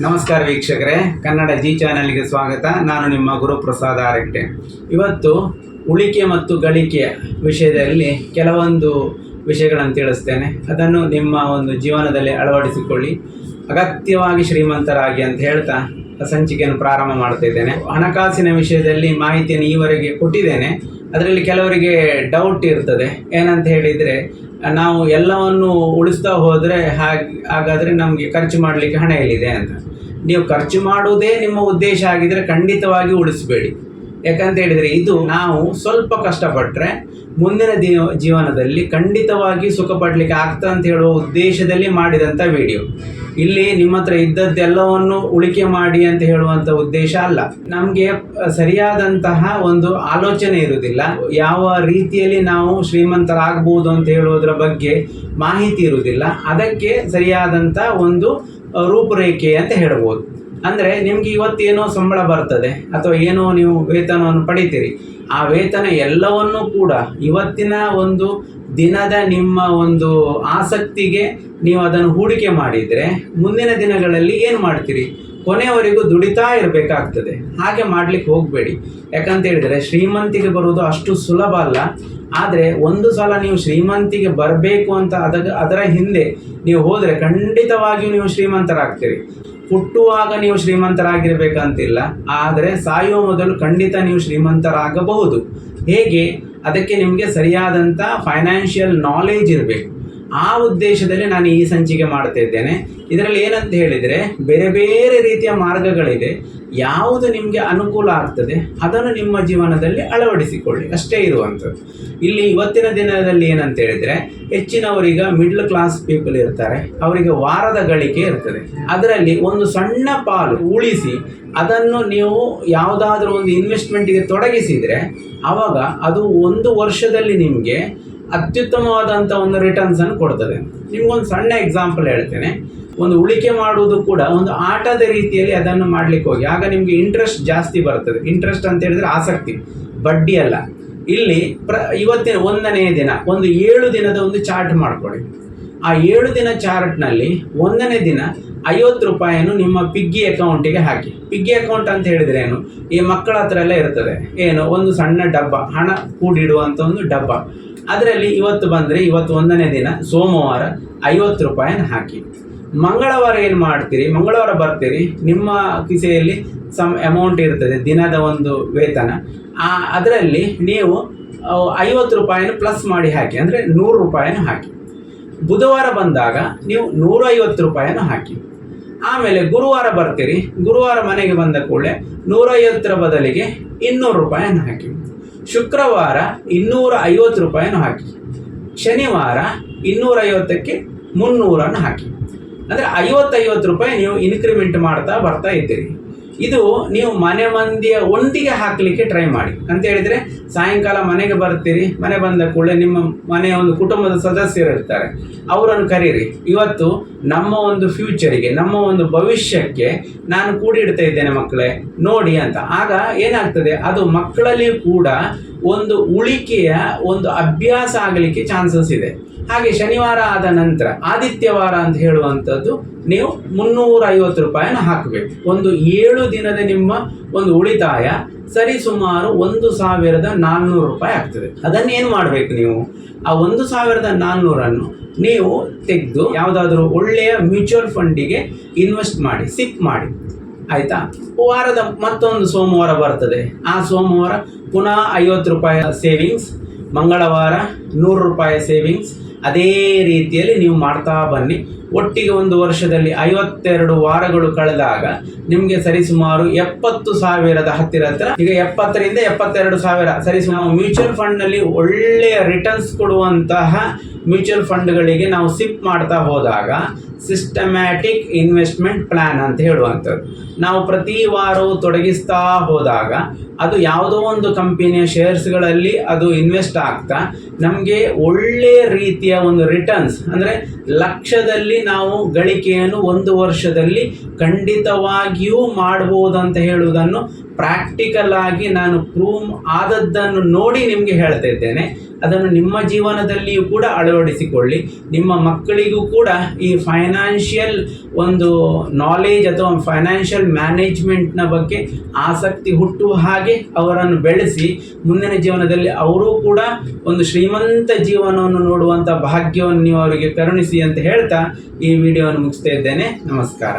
ನಮಸ್ಕಾರ ವೀಕ್ಷಕರೇ, ಕನ್ನಡ ಜಿ ಚಾನೆಲ್ಗೆ ಸ್ವಾಗತ. ನಾನು ನಿಮ್ಮ ಗುರುಪ್ರಸಾದ್ ಆರಟ್ಟೆ ಇವತ್ತು ಉಳಿಕೆ ಮತ್ತು ಗಳಿಕೆಯ ವಿಷಯದಲ್ಲಿ ಕೆಲವೊಂದು ವಿಷಯಗಳನ್ನು ತಿಳಿಸ್ತೇನೆ. ಅದನ್ನು ನಿಮ್ಮ ಒಂದು ಜೀವನದಲ್ಲಿ ಅಳವಡಿಸಿಕೊಳ್ಳಿ. ಅಗತ್ಯವಾಗಿ ಶ್ರೀಮಂತರಾಗಿ ಅಂತ ಹೇಳ್ತಾ ಸಂಚಿಕೆಯನ್ನು ಪ್ರಾರಂಭ ಮಾಡ್ತಾ ಇದ್ದೇನೆ. ಹಣಕಾಸಿನ ವಿಷಯದಲ್ಲಿ ಮಾಹಿತಿಯನ್ನು ಈವರೆಗೆ ಕೊಟ್ಟಿದ್ದೇನೆ. ಅದರಲ್ಲಿ ಕೆಲವರಿಗೆ ಡೌಟ್ ಇರ್ತದೆ. ಏನಂತ ಹೇಳಿದರೆ ನಾವು ಎಲ್ಲವನ್ನು ಉಳಿಸ್ತಾ ಹೋದರೆ ಹಾಗೆ, ಹಾಗಾದರೆ ನಮಗೆ ಖರ್ಚು ಮಾಡಲಿಕ್ಕೆ ಹಣ ಎಲ್ಲಿದೆ ಅಂತ. ನೀವು ಖರ್ಚು ಮಾಡುವುದೇ ನಿಮ್ಮ ಉದ್ದೇಶ ಆಗಿದ್ದರೆ ಖಂಡಿತವಾಗಿ ಉಳಿಸಬೇಡಿ. ಯಾಕಂತ ಹೇಳಿದರೆ ಇದು ನಾವು ಸ್ವಲ್ಪ ಕಷ್ಟಪಟ್ಟರೆ ಮುಂದಿನ ದಿನ ಜೀವನದಲ್ಲಿ ಖಂಡಿತವಾಗಿ ಸುಖ ಪಡಲಿಕ್ಕೆ ಆಗ್ತಾ ಅಂತ ಹೇಳುವ ಉದ್ದೇಶದಲ್ಲಿ ಮಾಡಿದಂಥ ವಿಡಿಯೋ ಇಲ್ಲಿ ನಿಮ್ಮ ಹತ್ರ ಇದ್ದದ್ದೆಲ್ಲವನ್ನು ಉಳಿಕೆ ಮಾಡಿ ಅಂತ ಹೇಳುವಂಥ ಉದ್ದೇಶ ಅಲ್ಲ. ನಮಗೆ ಸರಿಯಾದಂತಹ ಒಂದು ಆಲೋಚನೆ ಇರುವುದಿಲ್ಲ. ಯಾವ ರೀತಿಯಲ್ಲಿ ನಾವು ಶ್ರೀಮಂತರಾಗಬಹುದು ಅಂತ ಹೇಳುವುದರ ಬಗ್ಗೆ ಮಾಹಿತಿ ಇರುವುದಿಲ್ಲ. ಅದಕ್ಕೆ ಸರಿಯಾದಂಥ ಒಂದು ರೂಪುರೇಖೆ ಅಂತ ಹೇಳ್ಬೋದು ಅಂದರೆ ನಿಮ್ಗೆ ಇವತ್ತೇನೋ ಸಂಬಳ ಬರ್ತದೆ ಅಥವಾ ಏನೋ ನೀವು ವೇತನವನ್ನು ಪಡಿತೀರಿ. ಆ ವೇತನ ಎಲ್ಲವನ್ನೂ ಕೂಡ ಇವತ್ತಿನ ಒಂದು ದಿನದ ನಿಮ್ಮ ಒಂದು ಆಸಕ್ತಿಗೆ ನೀವು ಅದನ್ನು ಹೂಡಿಕೆ ಮಾಡಿದರೆ ಮುಂದಿನ ದಿನಗಳಲ್ಲಿ ಏನು ಮಾಡ್ತೀರಿ? ಕೊನೆಯವರೆಗೂ ದುಡಿತಾ ಇರಬೇಕಾಗ್ತದೆ. ಹಾಗೆ ಮಾಡ್ಲಿಕ್ಕೆ ಹೋಗಬೇಡಿ. ಯಾಕಂತ ಹೇಳಿದರೆ ಶ್ರೀಮಂತಿಗೆ ಬರುವುದು ಅಷ್ಟು ಸುಲಭ ಅಲ್ಲ. ಆದರೆ ಒಂದು ಸಲ ನೀವು ಶ್ರೀಮಂತಿಗೆ ಬರಬೇಕು ಅಂತ ಅದ ಅದರ ಹಿಂದೆ ನೀವು ಹೋದರೆ ಖಂಡಿತವಾಗಿಯೂ ನೀವು ಶ್ರೀಮಂತರಾಗ್ತೀರಿ. ಹುಟ್ಟುವಾಗ ನೀವು ಶ್ರೀಮಂತರಾಗಿರಬೇಕಂತಿಲ್ಲ. ಆದರೆ ಸಾಯುವ ಮೊದಲು ಖಂಡಿತ ನೀವು ಶ್ರೀಮಂತರಾಗಬಹುದು. ಹೇಗೆ? ಅದಕ್ಕೆ ನಿಮಗೆ ಸರಿಯಾದಂಥ ಫೈನಾನ್ಷಿಯಲ್ ನಾಲೆಜ್ ಇರಬೇಕು. ಆ ಉದ್ದೇಶದಲ್ಲಿ ನಾನು ಈ ಸಂಚಿಕೆ ಮಾಡ್ತಾ ಇದ್ದೇನೆ. ಇದರಲ್ಲಿ ಏನಂತ ಹೇಳಿದರೆ, ಬೇರೆ ಬೇರೆ ರೀತಿಯ ಮಾರ್ಗಗಳಿದೆ. ಯಾವುದು ನಿಮಗೆ ಅನುಕೂಲ ಆಗ್ತದೆ, ಅದನ್ನು ನಿಮ್ಮ ಜೀವನದಲ್ಲಿ ಅಳವಡಿಸಿಕೊಳ್ಳಿ. ಅಷ್ಟೇ ಇರುವಂಥದ್ದು. ಇಲ್ಲಿ ಇವತ್ತಿನ ದಿನದಲ್ಲಿ ಏನಂತ ಹೇಳಿದರೆ ಹೆಚ್ಚಿನವರೀಗ ಮಿಡ್ಲ್ ಕ್ಲಾಸ್ ಪೀಪಲ್ ಇರ್ತಾರೆ. ಅವರಿಗೆ ವಾರದ ಗಳಿಕೆ ಇರ್ತದೆ. ಅದರಲ್ಲಿ ಒಂದು ಸಣ್ಣ ಪಾಲು ಉಳಿಸಿ ಅದನ್ನು ನೀವು ಯಾವುದಾದ್ರೂ ಒಂದು ಇನ್ವೆಸ್ಟ್ಮೆಂಟಿಗೆ ತೊಡಗಿಸಿದರೆ ಆವಾಗ ಅದು ಒಂದು ವರ್ಷದಲ್ಲಿ ನಿಮಗೆ ಅತ್ಯುತ್ತಮವಾದಂಥ ಒಂದು ರಿಟರ್ನ್ಸನ್ನು ಕೊಡ್ತದೆ. ನಿಮ್ಗೊಂದು ಸಣ್ಣ ಎಕ್ಸಾಂಪಲ್ ಹೇಳ್ತೇನೆ. ಒಂದು ಉಳಿಕೆ ಮಾಡುವುದು ಕೂಡ ಒಂದು ಆಟದ ರೀತಿಯಲ್ಲಿ ಅದನ್ನು ಮಾಡ್ಲಿಕ್ಕೆ ಹೋಗಿ. ಆಗ ನಿಮಗೆ ಇಂಟ್ರೆಸ್ಟ್ ಜಾಸ್ತಿ ಬರ್ತದೆ. ಇಂಟ್ರೆಸ್ಟ್ ಅಂತ ಹೇಳಿದ್ರೆ ಆಸಕ್ತಿ. ಬಡ್ಡಿ ಅಲ್ಲ. ಇಲ್ಲಿ ಪ್ರ ಇವತ್ತಿನ ಒಂದನೇ ದಿನ, ಒಂದು ಏಳು ದಿನದ ಒಂದು ಚಾರ್ಟ್ ಮಾಡ್ಕೊಳ್ಳಿ ಆ ಏಳು ದಿನ ಚಾರ್ಟ್ನಲ್ಲಿ ಒಂದನೇ ದಿನ ಐವತ್ತು ರೂಪಾಯಿಯನ್ನು ನಿಮ್ಮ ಪಿಗ್ಗಿ ಅಕೌಂಟಿಗೆ ಹಾಕಿ. ಪಿಗ್ಗಿ ಅಕೌಂಟ್ ಅಂತ ಹೇಳಿದ್ರೆ ಏನು? ಈ ಮಕ್ಕಳ ಹತ್ರ ಎಲ್ಲ ಇರ್ತದೆ. ಏನು? ಒಂದು ಸಣ್ಣ ಡಬ್ಬ, ಹಣ ಕೂಡಿಡುವಂಥ ಒಂದು ಡಬ್ಬ. ಅದರಲ್ಲಿ ಇವತ್ತು ಬಂದರೆ ಇವತ್ತು ಒಂದನೇ ದಿನ, ಸೋಮವಾರ ಐವತ್ತು ರೂಪಾಯಿನ ಹಾಕಿ. ಮಂಗಳವಾರ ಏನು ಮಾಡ್ತೀರಿ? ಮಂಗಳವಾರ ಬರ್ತೀರಿ? ನಿಮ್ಮ ಕಿಸೆಯಲ್ಲಿ ಸಮ್ ಅಮೌಂಟ್ ಇರ್ತದೆ, ದಿನದ ಒಂದು ವೇತನ. ಆ, ಅದರಲ್ಲಿ ನೀವು ಐವತ್ತು ರೂಪಾಯಿನ ಪ್ಲಸ್ ಮಾಡಿ ಹಾಕಿ, ಅಂದರೆ ನೂರು ರೂಪಾಯಿನ ಹಾಕಿ. ಬುಧವಾರ ಬಂದಾಗ ನೀವು ನೂರೈವತ್ತು ರೂಪಾಯಿನ ಹಾಕಿ. ಆಮೇಲೆ ಗುರುವಾರ ಬರ್ತೀರಿ? ಗುರುವಾರ ಮನೆಗೆ ಬಂದ ಕೂಡಲೇ ನೂರೈವತ್ತರ ಬದಲಿಗೆ ಇನ್ನೂರು ರೂಪಾಯಿನ ಹಾಕಿ. ಶುಕ್ರವಾರ ಇನ್ನೂರ ಐವತ್ತು ರೂಪಾಯಿನ ಹಾಕಿ. ಶನಿವಾರ ಇನ್ನೂರೈವತ್ತಕ್ಕೆ ಮುನ್ನೂರನ್ನು ಹಾಕಿ. ಅಂದರೆ ಐವತ್ತೈವತ್ತು ರೂಪಾಯಿ ನೀವು ಇನ್ಕ್ರಿಮೆಂಟ್ ಮಾಡ್ತಾ ಬರ್ತಾ ಇದ್ದೀರಿ. ಇದು ನೀವು ಮನೆ ಮಂದಿಯ ಒಂಟಿಗೆ ಹಾಕಲಿಕ್ಕೆ ಟ್ರೈ ಮಾಡಿ. ಅಂತ ಹೇಳಿದರೆ, ಸಾಯಂಕಾಲ ಮನೆಗೆ ಬರ್ತೀರಿ, ಮನೆ ಬಂದ ಕೂಡಲೇ ನಿಮ್ಮ ಮನೆಯ ಒಂದು ಕುಟುಂಬದ ಸದಸ್ಯರು ಇರ್ತಾರೆ. ಅವರನ್ನು ಕರೀರಿ. ಇವತ್ತು ನಮ್ಮ ಒಂದು ಫ್ಯೂಚರಿಗೆ ನಮ್ಮ ಒಂದು ಭವಿಷ್ಯಕ್ಕೆ ನಾನು ಕೂಡಿಡ್ತಾ ಇದ್ದೇನೆ ಮಕ್ಕಳೇ, ನೋಡಿ ಅಂತ. ಆಗ ಏನಾಗ್ತದೆ, ಅದು ಮಕ್ಕಳಲ್ಲಿ ಕೂಡ ಒಂದು ಉಳಿಕೆಯ ಒಂದು ಅಭ್ಯಾಸ ಆಗಲಿಕ್ಕೆ ಚಾನ್ಸಸ್ ಇದೆ. ಹಾಗೆ ಶನಿವಾರ ಆದ ನಂತರ ಆದಿತ್ಯವಾರ ಅಂತ ಹೇಳುವಂಥದ್ದು ನೀವು ಮುನ್ನೂರ ಐವತ್ತು ರೂಪಾಯಿನ ಹಾಕಬೇಕು. ಒಂದು ಏಳು ದಿನದ ನಿಮ್ಮ ಒಂದು ಉಳಿತಾಯ ಸರಿ ಸುಮಾರು ಒಂದು ಸಾವಿರದ ನಾನ್ನೂರು ರೂಪಾಯಿ ಆಗ್ತದೆ. ಅದನ್ನೇನು ಮಾಡಬೇಕು ನೀವು? ಆ ಒಂದು ಸಾವಿರದ ನಾನ್ನೂರನ್ನು ನೀವು ತೆಗೆದು ಯಾವುದಾದ್ರೂ ಒಳ್ಳೆಯ ಮ್ಯೂಚುವಲ್ ಫಂಡಿಗೆ ಇನ್ವೆಸ್ಟ್ ಮಾಡಿ, ಸಿಪ್ ಮಾಡಿ. ಆಯಿತಾ? ವಾರದ ಮತ್ತೊಂದು ಸೋಮವಾರ ಬರ್ತದೆ. ಆ ಸೋಮವಾರ ಪುನಃ ಐವತ್ತು ರೂಪಾಯಿ ಸೇವಿಂಗ್ಸ್ ಮಂಗಳವಾರ ನೂರು ರೂಪಾಯಿ ಸೇವಿಂಗ್ಸ್ ಅದೇ ರೀತಿಯಲ್ಲಿ ನೀವು ಮಾಡ್ತಾ ಬನ್ನಿ. ಒಟ್ಟಿಗೆ ಒಂದು ವರ್ಷದಲ್ಲಿ ಐವತ್ತೆರಡು ವಾರಗಳು ಕಳೆದಾಗ ನಿಮಗೆ ಸರಿಸುಮಾರು ಎಪ್ಪತ್ತು ಸಾವಿರದ ಹತ್ತಿರ ಹತ್ರ, ಈಗ ಎಪ್ಪತ್ತರಿಂದ ಎಪ್ಪತ್ತೆರಡು ಸಾವಿರ ಸರಿಸುಮಾರು. ಮ್ಯೂಚುವಲ್ ಫಂಡ್ನಲ್ಲಿ ಒಳ್ಳೆಯ ರಿಟರ್ನ್ಸ್ ಕೊಡುವಂತಹ ಮ್ಯೂಚುವಲ್ ಫಂಡ್ಗಳಿಗೆ ನಾವು ಸಿಪ್ ಮಾಡ್ತಾ ಹೋದಾಗ ಸಿಸ್ಟಮ್ಯಾಟಿಕ್ ಇನ್ವೆಸ್ಟ್ಮೆಂಟ್ ಪ್ಲ್ಯಾನ್ ಅಂತ ಹೇಳುವಂಥದ್ದು. ನಾವು ಪ್ರತಿ ವಾರವೂ ತೊಡಗಿಸ್ತಾ ಹೋದಾಗ ಅದು ಯಾವುದೋ ಒಂದು ಕಂಪನಿಯ ಶೇರ್ಸ್ಗಳಲ್ಲಿ ಅದು ಇನ್ವೆಸ್ಟ್ ಆಗ್ತಾ, ನಮಗೆ ಒಳ್ಳೆಯ ರೀತಿಯ ಒಂದು ರಿಟರ್ನ್ಸ್ ಅಂದರೆ ಲಕ್ಷದಲ್ಲಿ ನಾವು ಗಳಿಕೆಯನ್ನು ಒಂದು ವರ್ಷದಲ್ಲಿ ಖಂಡಿತವಾಗಿಯೂ ಮಾಡಬಹುದು ಅಂತ ಹೇಳುವುದನ್ನು ಪ್ರಾಕ್ಟಿಕಲ್ ಆಗಿ ನಾನು ಪ್ರೂವ್ ಆದದ್ದನ್ನು ನೋಡಿ ನಿಮಗೆ ಹೇಳ್ತಾ ಇದ್ದೇನೆ. ಅದನ್ನು ನಿಮ್ಮ ಜೀವನದಲ್ಲಿಯೂ ಕೂಡ ಅಳವಡಿಸಿಕೊಳ್ಳಿ. ನಿಮ್ಮ ಮಕ್ಕಳಿಗೂ ಕೂಡ ಈ ಫೈನಾನ್ಷಿಯಲ್ ಒಂದು ನಾಲೇಜ್ ಅಥವಾ ಫೈನಾನ್ಷಿಯಲ್ ಮ್ಯಾನೇಜ್ಮೆಂಟ್ನ ಬಗ್ಗೆ ಆಸಕ್ತಿ ಹುಟ್ಟುವ ಹಾಗೆ ಅವರನ್ನು ಬೆಳೆಸಿ, ಮುಂದಿನ ಜೀವನದಲ್ಲಿ ಅವರೂ ಕೂಡ ಒಂದು ಶ್ರೀಮಂತ ಜೀವನವನ್ನು ನೋಡುವಂಥ ಭಾಗ್ಯವನ್ನು ನೀವು ಅವರಿಗೆ ಕರುಣಿಸಿ ಅಂತ ಹೇಳ್ತಾ ಈ ವಿಡಿಯೋವನ್ನು ಮುಗಿಸ್ತಾ ಇದ್ದೇನೆ. ನಮಸ್ಕಾರ.